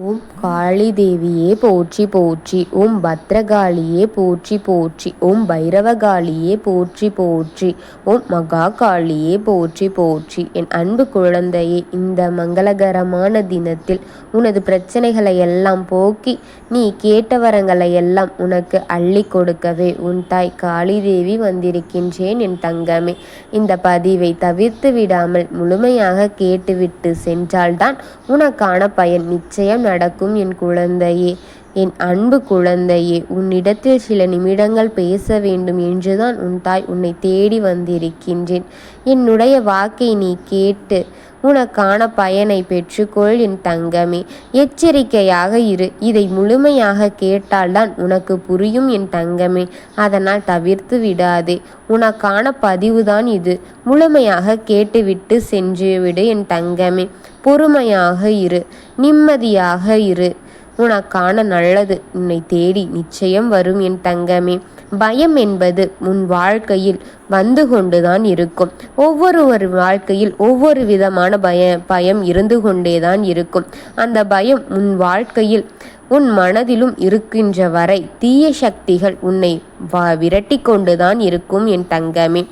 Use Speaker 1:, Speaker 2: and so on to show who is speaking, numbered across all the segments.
Speaker 1: ஓம் காளி தேவியே போற்றி போற்றி. ஓம் பத்ரகாளியே போற்றி போற்றி. ஓம் பைரவகாளியே போற்றி போற்றி. ஓம் மகா காளியே போற்றி போற்றி. என் அன்பு குழந்தையே இந்த மங்களகரமான தினத்தில் உனது பிரச்சனைகளை எல்லாம் போக்கி நீ கேட்ட வரங்களை எல்லாம் உனக்கு அள்ளி கொடுக்கவே உன் தாய் காளி தேவி வந்திருக்கின்றேன் என் தங்கமே. இந்த பதிவை தவிர்த்து விடாமல் முழுமையாக கேட்டுவிட்டு சென்றால்தான் உனக்கான பயன் நிச்சயம் நடக்கும் என் குழந்தையே என் அன்பு குழந்தையே உன்னிடத்தில் சில நிமிடங்கள் பேச வேண்டும் என்றுதான் உன் தாய் உன்னை தேடி வந்திருக்கின்றேன். என்னுடைய வாக்கை நீ கேட்டு உனக்கான பயனை பெற்றுக்கொள் என் தங்கமே. எச்சரிக்கையாக இரு. இதை முழுமையாக கேட்டால்தான் உனக்கு புரியும் என் தங்கமே. அதனால் தவிர்த்து விடாதே. உனக்கான பதிவுதான் இது. முழுமையாக கேட்டுவிட்டு சென்று விடு என் தங்கமே. பொறுமையாக இரு நிம்மதியாக இரு. உனக்கான நல்லது உன்னை தேடி நிச்சயம் வரும் என் தங்கமே. பயம் என்பது உன் வாழ்க்கையில் வந்து கொண்டுதான் இருக்கும். ஒவ்வொருவர் வாழ்க்கையில் ஒவ்வொரு விதமான பய பயம் இருந்து கொண்டேதான் இருக்கும். அந்த பயம் உன் வாழ்க்கையில் உன் மனதிலும் இருக்கின்ற வரை தீய சக்திகள் உன்னை விரட்டி கொண்டுதான் இருக்கும் என் தங்கமே.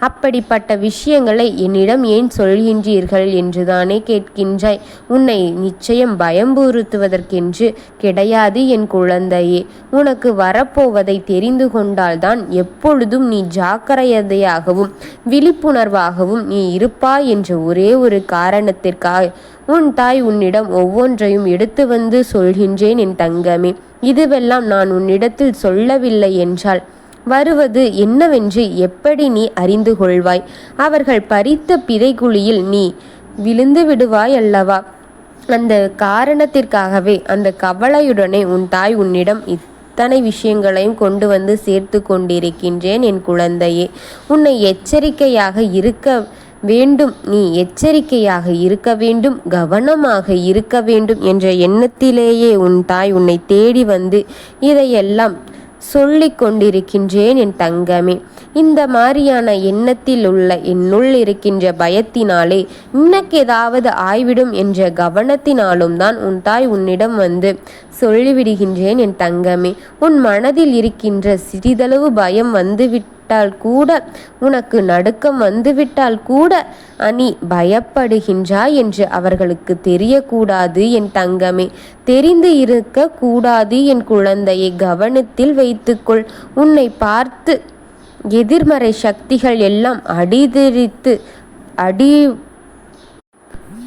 Speaker 1: அப்படிப்பட்ட விஷயங்களை என்னிடம் ஏன் சொல்கின்றீர்கள் என்றுதானே கேட்கின்றாய். உன்னை நிச்சயம் பயம்புறுத்துவதற்கென்று கிடையாது என் குழந்தையே. உனக்கு வரப்போவதை தெரிந்து கொண்டால்தான் எப்பொழுதும் நீ ஜாக்கிரதையாகவும் விழிப்புணர்வாகவும் நீ இருப்பாய் என்ற ஒரே ஒரு காரணத்திற்காக உன் தாய் உன்னிடம் ஒவ்வொன்றையும் எடுத்து வந்து சொல்கின்றேன் என் தங்கமே. இதுவெல்லாம் நான் உன்னிடத்தில் சொல்லவில்லை என்றால் வருவது என்னவென்று எப்படி நீ அறிந்து கொள்வாய்? அவர்கள் பறித்த பிதைக்குழியில் நீ விழுந்து விடுவாய் அல்லவா? அந்த காரணத்திற்காகவே அந்த கவலையுடனே உன் தாய் உன்னிடம் இத்தனை விஷயங்களையும் கொண்டு வந்து சேர்த்து கொண்டிருக்கின்றேன் என் குழந்தையே. உன்னை எச்சரிக்கையாக இருக்க வேண்டும். நீ எச்சரிக்கையாக இருக்க வேண்டும். கவனமாக இருக்க வேண்டும் என்ற எண்ணத்திலேயே உன் தாய் உன்னை தேடி வந்து இதையெல்லாம் சொல்லிக் கொண்டிருக்கின்றேன் என் தங்கமே. இந்த மாதிரியான எண்ணத்தில் உள்ள என்னுள் இருக்கின்ற பயத்தினாலே இன்னக்கு ஏதாவது ஆய்விடும் என்ற கவனத்தினாலும் தான் உன் தாய் உன்னிடம் வந்து சொல்லிவிடுகின்றேன் என் தங்கமே. உன் மனதில் இருக்கின்ற சிறிதளவு பயம் வந்துவிட்டு விட்டால் கூட உனக்கு நடுக்கம் வந்துவிட்டால் கூட அனி பயப்படுகின்றாய் என்று அவர்களுக்கு தெரியக்கூடாது என் தங்கமே. தெரிந்து இருக்க கூடாது என் குழந்தையை கவனத்தில் வைத்துக்கொள். உன்னை பார்த்து எதிர்மறை சக்திகள் எல்லாம் அடிதிரித்து அடி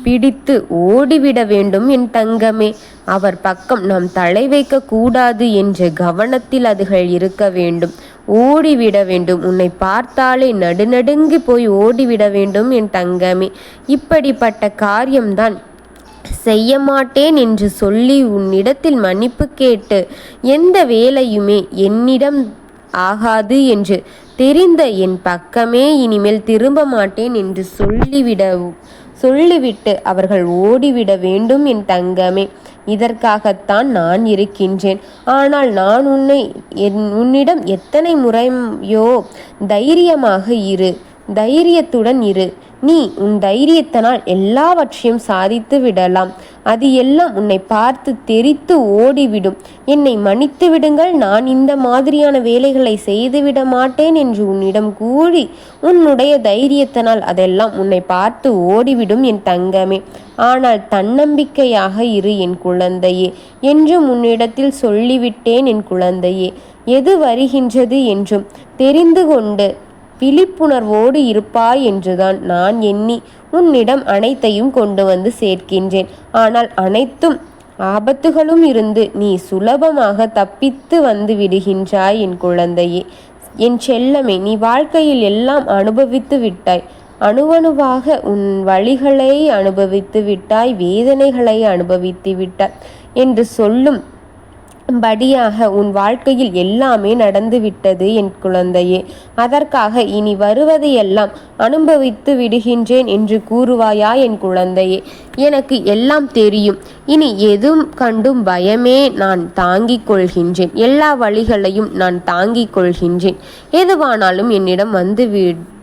Speaker 1: பிடித்து ஓடிவிட வேண்டும் என் தங்கமே. அவர் பக்கம் நாம் தலை வைக்க கூடாது என்ற கவனத்தில் அதுகள் இருக்க வேண்டும். ஓடிவிட வேண்டும். உன்னை பார்த்தாலே நடுநடுங்கி போய் ஓடிவிட வேண்டும் என் தங்கமே. இப்படிப்பட்ட காரியம்தான் செய்ய மாட்டேன் என்று சொல்லி உன்னிடத்தில் மன்னிப்பு கேட்டு எந்த வேலையுமே என்னிடம் ஆகாது என்று தெரிந்த என் பக்கமே இனிமேல் திரும்ப மாட்டேன் என்று சொல்லிவிட சொல்லிவிட்டு அவர்கள் ஓடிவிட வேண்டும் என் தங்கமே. இதற்காகத்தான் நான் இருக்கின்றேன். ஆனால் நான் உன்னை என் உன்னிடம் எத்தனை முறையோ தைரியமாக இரு. தைரியத்துடன் இரு. நீ உன் தைரியத்தினால் எல்லாவற்றையும் சாதித்து விடலாம். அது எல்லாம் உன்னை பார்த்து தெரித்து ஓடிவிடும். என்னை மன்னித்து விடுங்கள். நான் இந்த மாதிரியான வேலைகளை செய்துவிட மாட்டேன் என்று உன்னிடம் கூறி உன்னுடைய தைரியத்தினால் அதெல்லாம் உன்னை பார்த்து ஓடிவிடும் என் தங்கமே. ஆனால் தன்னம்பிக்கையாக இரு என் குழந்தையே என்றும் உன்னிடத்தில் சொல்லிவிட்டேன் என் குழந்தையே. எது வருகின்றது என்றும் தெரிந்து கொண்டு விழிப்புணர்வோடு இருப்பாய் என்றுதான் நான் எண்ணி உன்னிடம் அனைத்தையும் கொண்டு வந்து சேர்க்கின்றேன். ஆனால் அனைத்தும் ஆபத்துகளும் இருந்து நீ சுலபமாக தப்பித்து வந்து விடுகின்றாய் என் குழந்தையே. என் செல்லமே நீ வாழ்க்கையில் எல்லாம் அனுபவித்து விட்டாய். அணுவணுவாக உன் வழிகளை அனுபவித்து விட்டாய் வேதனைகளை அனுபவித்து விட்டாய் என்று சொல்லும் படியாக உன் வாழ்க்கையில் எல்லாமே நடந்துவிட்டது என் குழந்தையே. அதற்காக இனி வருவதையெல்லாம் அனுபவித்து விடுகின்றேன் என்று கூறுவாயா என் குழந்தையே. எனக்கு எல்லாம் தெரியும். இனி எதுவும் கண்டும் பயமே நான் தாங்கிக் கொள்கின்றேன். எல்லா வழிகளையும் நான் தாங்கிக் கொள்கின்றேன். எதுவானாலும் என்னிடம் வந்து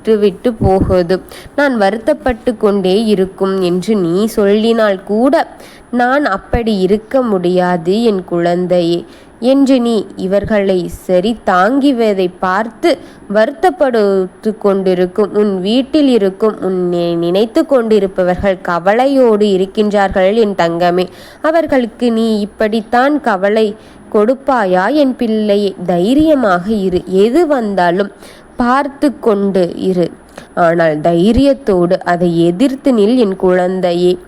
Speaker 1: விட்டு போகுது. நான் வருத்தப்பட்டு கொண்டே இருக்கும் என்று நீ சொல்லினால் கூட நான் அப்படி இருக்க முடியாது என் குழந்தையே என்று நீ இவர்களை சரி தாங்கிவதை பார்த்து வருத்தப்படுத்து கொண்டிருக்கும். உன் வீட்டில் இருக்கும் உன் நினைத்து கொண்டிருப்பவர்கள் கவலையோடு இருக்கின்றார்கள் என் தங்கமே. அவர்களுக்கு நீ இப்படித்தான் கவலை கொடுப்பாயா? என் பிள்ளையை தைரியமாக இரு. எது வந்தாலும் பார்த்து கொண்டு இரு. ஆனால் தைரியத்தோடு அதை எதிர்த்து நில் என் குழந்தையே.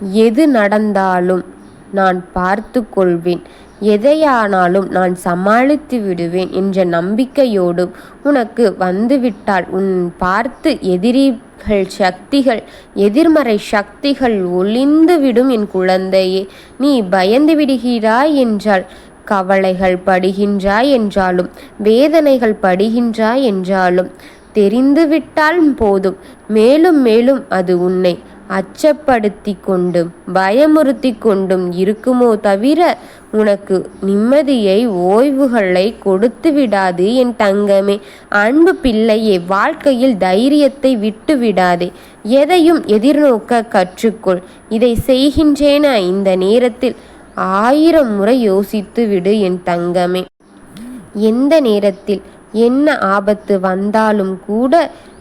Speaker 1: எது நடந்தாலும் நான் பார்த்து கொள்வேன் எதையானாலும் நான் சமாளித்து விடுவேன் என்ற நம்பிக்கையோடும் உனக்கு வந்துவிட்டால் உன் பார்த்து எதிரிகள் சக்திகள் எதிர்மறை சக்திகள் ஒளிந்துவிடும் என் குழந்தையே நீ பயந்து விடுகிறாய் என்றால் கவலைகள் படுகின்றாய் என்றாலும் வேதனைகள் படுகின்றாய் என்றாலும் தெரிந்துவிட்டால் போதும். மேலும் மேலும் அது உன்னை அச்சப்படுத்தி கொண்டும் பயமுறுத்தி கொண்டும் இருக்குமோ தவிர உனக்கு நிம்மதியை ஓய்வுகளை கொடுத்து விடாது என் தங்கமே. அன்பு பிள்ளையே வாழ்க்கையில் தைரியத்தை விட்டு விடாதே. எதையும் எதிர்நோக்க கற்றுக்கொள். இதை செய்கின்றேன இந்த நேரத்தில்? ஆயிரம் முறை யோசித்து விடு என் தங்கமே. எந்த நேரத்தில் என்ன ஆபத்து வந்தாலும் கூட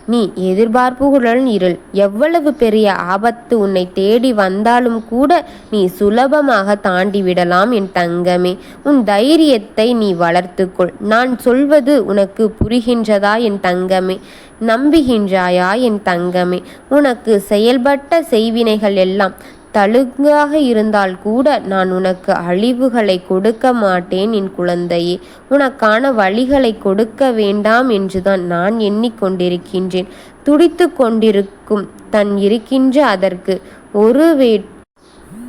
Speaker 1: நீ எதிர்பார்ப்புகளுடன் இருள். எவ்வளவு பெரிய ஆபத்து உன்னை தேடி வந்தாலும் கூட நீ சுலபமாக தாண்டி விடலாம் என் தங்கமே. உன் தைரியத்தை நீ வளர்த்துக்கொள். நான் சொல்வது உனக்கு புரிகின்றதா என் தங்கமே? நம்புகின்றாயா என் தங்கமே? உனக்கு செயல்பட்ட செய்வினைகள் எல்லாம் தழுங்காக இருந்தால் கூட நான் உனக்கு அழிவுகளை கொடுக்க மாட்டேன் என் குழந்தையே. உனக்கான வழிகளை கொடுக்க வேண்டாம் என்றுதான் நான் எண்ணிக்கொண்டிருக்கின்றேன். துடித்து கொண்டிருக்கும் தன் இருக்கின்ற அதற்கு ஒரு வே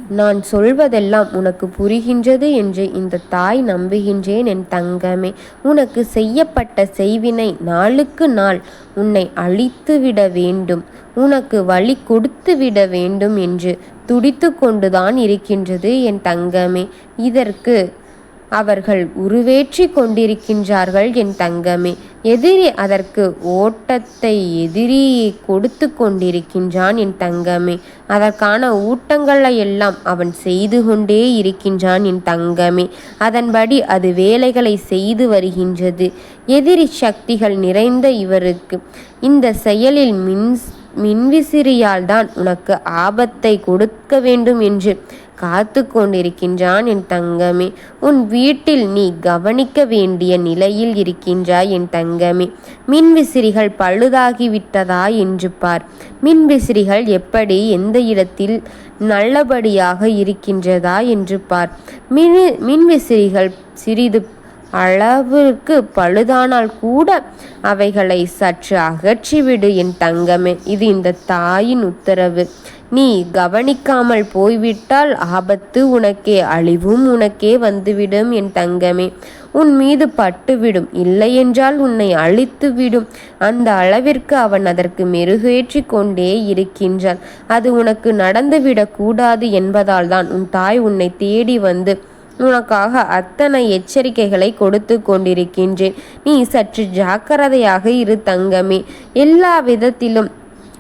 Speaker 1: நான் சொல்வதெல்லாம் உனக்கு புரிகின்றது என்று இந்த தாய் நம்புகின்றேன் என் தங்கமே. உனக்கு செய்யப்பட்ட செய்வினை நாளுக்கு நாள் உன்னை அழித்துவிட வேண்டும். உனக்கு வழி கொடுத்து விட வேண்டும் என்று துடித்து கொண்டுதான் இருக்கின்றது என் தங்கமே. இதற்கு அவர்கள் உருவேற்றி கொண்டிருக்கின்றார்கள் என் தங்கமே. எதிரி அதற்கு ஓட்டத்தை எதிரி கொடுத்து கொண்டிருக்கின்றான் என் தங்கமே. அதற்கான ஊட்டங்களை எல்லாம் அவன் செய்து கொண்டே இருக்கின்றான் என் தங்கமே. அதன்படி அது வேலைகளை செய்து வருகின்றது. எதிரி சக்திகள் நிறைந்த இவருக்கு இந்த செயலில் மின் மின்விசிறியால் தான் உனக்கு ஆபத்தை கொடுக்க வேண்டும் என்று காத்து கொண்டிருக்கின்றான் என் தங்கமே. உன் வீட்டில் நீ கவனிக்க வேண்டிய நிலையில் இருக்கின்றாய் என் தங்கமே. மின்விசிறிகள் பழுதாகிவிட்டதா என்று பார். மின்விசிறிகள் எப்படி எந்த இடத்தில் நல்லபடியாக இருக்கின்றதா என்று பார். மின் மின்விசிறிகள் சிறிது அளவிற்கு பழுதானால் கூட அவைகளை சற்று அகற்றிவிடு என் தங்கமே. இது இந்த தாயின் உத்தரவு. நீ கவனிக்காமல் போய்விட்டால் ஆபத்து உனக்கே அழிவும் உனக்கே வந்துவிடும் என் தங்கமே. உன் மீது பட்டுவிடும் இல்லையென்றால் உன்னை அழித்துவிடும். அந்த அளவிற்கு அவன் அதற்கு மெருகேற்றி கொண்டே இருக்கின்றான். அது உனக்கு நடந்துவிடக்கூடாது என்பதால் தான் உன் தாய் உன்னை தேடி வந்து உனக்காக அத்தனை எச்சரிக்கைகளை கொடுத்து கொண்டிருக்கின்றேன். நீ சற்று ஜாக்கிரதையாக இரு தங்கமே. எல்லா விதத்திலும்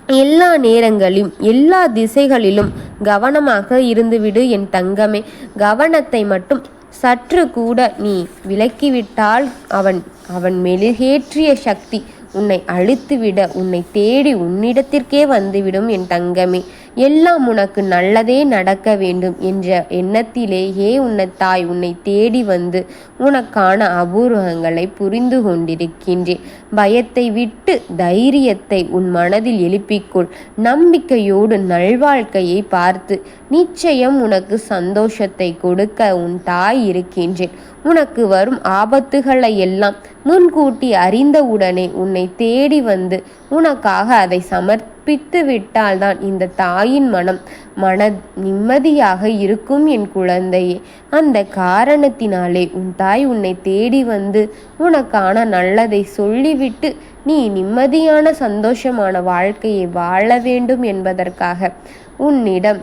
Speaker 1: எல்லா நேரங்களிலும் எல்லா திசைகளிலும் கவனமாக இருந்துவிடு என் தங்கமே. கவனத்தை மட்டும் சற்று கூட நீ விலக்கிவிட்டால் அவன் அவன் மெழுகேற்றிய சக்தி உன்னை அழித்துவிட உன்னை தேடி உன்னிடத்திற்கே வந்துவிடும் என் தங்கமே. எல்லாம் உனக்கு நல்லதே நடக்க வேண்டும் என்ற எண்ணத்திலேயே உன்னை தாய் உன்னை தேடி வந்து உனக்கான அபூர்வங்களை புரிந்து கொண்டிருக்கின்றேன். பயத்தை விட்டு தைரியத்தை உன் மனதில் எழுப்பிக்கொள். நம்பிக்கையோடு நல்வாழ்க்கையை பார்த்து நிச்சயம் உனக்கு சந்தோஷத்தை கொடுக்க உன் தாய் இருக்கின்றேன். உனக்கு வரும் ஆபத்துகளை எல்லாம் முன்கூட்டி அறிந்தவுடனே உன்னை தேடி வந்து உனக்காக அதை சமர்ப்பித்து விட்டால்தான் இந்த தாயின் மனம் மன நிம்மதியாக இருக்கும் என் குழந்தையே. அந்த காரணத்தினாலே உன் தாய் உன்னை தேடி வந்து உனக்கான நல்லதை சொல்லிவிட்டு நீ நிம்மதியான சந்தோஷமான வாழ்க்கையை வாழ வேண்டும் என்பதற்காக உன்னிடம்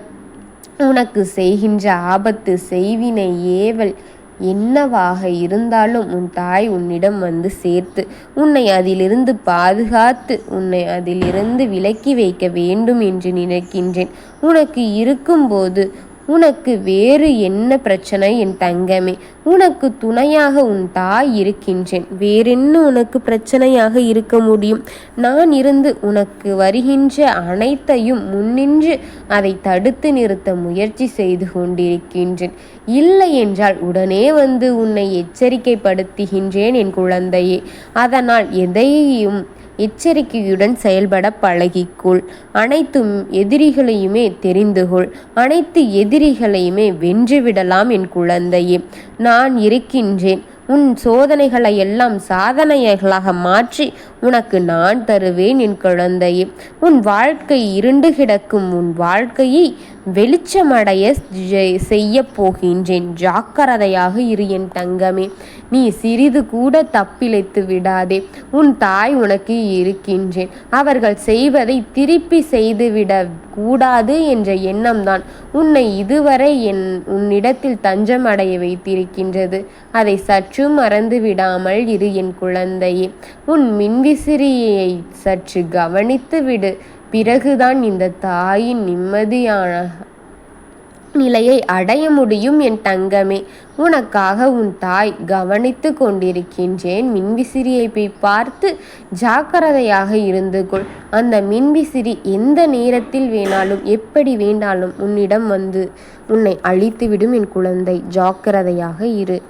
Speaker 1: உனக்கு செய்கின்ற ஆபத்து செய்வினை ஏவல் என்னவாக இருந்தாலும் உன் தாய் உன்னிடம் வந்து சேர்த்து உன்னை அதிலிருந்து பாதுகாத்து உன்னை அதிலிருந்து விலக்கி வைக்க வேண்டும் என்று நினைக்கின்றேன். உனக்கு இருக்கும்போது உனக்கு வேறு என்ன பிரச்சனை என் தங்கமே? உனக்கு துணையாக உன் தாய் இருக்கின்றேன். வேறென்ன உனக்கு பிரச்சனையாக இருக்க முடியும்? நான் இருந்து உனக்கு வருகின்ற அனைத்தையும் முன்னின்று அதை தடுத்து நிறுத்த முயற்சி செய்து கொண்டிருக்கின்றேன். இல்லை என்றால் உடனே வந்து உன்னை எச்சரிக்கைப்படுத்துகின்றேன் என் குழந்தையே. அதனால் எதையும் எச்சரிக்கையுடன் செயல்பட பழகிக்கொள். அனைத்து எதிரிகளையுமே தெரிந்துகொள். அனைத்து எதிரிகளையுமே வென்றுவிடலாம் என் குழந்தையே. நான் இருக்கின்றேன். உன் சோதனைகளை எல்லாம் சாதனைகளாக மாற்றி உனக்கு நான் தருவேன் என் குழந்தையே. உன் வாழ்க்கை இருண்டு கிடக்கும். உன் வாழ்க்கையை வெளிச்சமடைய செய்ய போகின்றேன். ஜாக்கிரதையாக இரு என் தங்கமே. நீ சிறிது கூட தப்பிழைத்து விடாதே. உன் தாய் உனக்கு இருக்கின்றேன். அவர்கள் செய்வதை திருப்பி செய்துவிட கூடாது என்ற எண்ணம்தான். உன்னை இதுவரை என் உன்னிடத்தில் தஞ்சம் அடைய வைத்திருக்கின்றது. அதை சற்றும் மறந்து விடாமல் இரு என் குழந்தையே. உன் மின்வி மின்விசிறியை சற்று கவனித்து விடு. பிறகுதான் இந்த தாயின் நிம்மதியான நிலையை அடைய முடியும் என் தங்கமே. உனக்காக உன் தாய் கவனித்து கொண்டிருக்கின்றேன். மின்விசிறியை போய் பார்த்து ஜாக்கிரதையாக இருந்து கொள். அந்த மின்விசிறி எந்த நேரத்தில் வேணாலும் எப்படி வேண்டாலும் உன்னிடம் வந்து உன்னை அழித்துவிடும் என் குழந்தை. ஜாக்கிரதையாக இரு.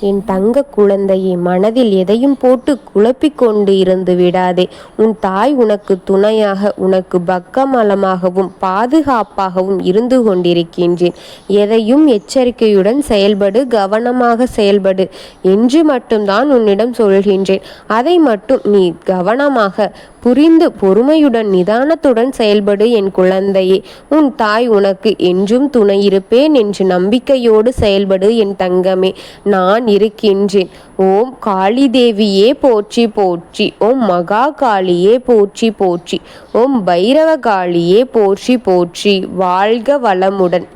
Speaker 1: என் தங்க குழந்தையை மனதில் எதையும் போட்டு குழப்பிக் கொண்டு இருந்து விடாதே. உன் தாய் உனக்கு துணையாக உனக்கு பக்கமலமாகவும் பாதுகாப்பாகவும் இருந்து கொண்டிருக்கின்றேன். எதையும் எச்சரிக்கையுடன் செயல்படு கவனமாக செயல்படு என்று மட்டும்தான் உன்னிடம் சொல்கின்றேன். அதை மட்டும் நீ கவனமாக புரிந்து பொறுமையுடன் நிதானத்துடன் செயல்படு என் குழந்தையே. உன் தாய் உனக்கு என்றும் துணை இருப்பேன் என்று நம்பிக்கையோடு செயல்படு என் தங்கமே. நான் நான் இருக்கின்றேன். ஓம் காளி தேவியே போற்றி போற்றி. ஓம் மகா காளியே போற்றி போற்றி. ஓம் பைரவ காளியே போற்றி போற்றி. வாழ்க வளமுடன்.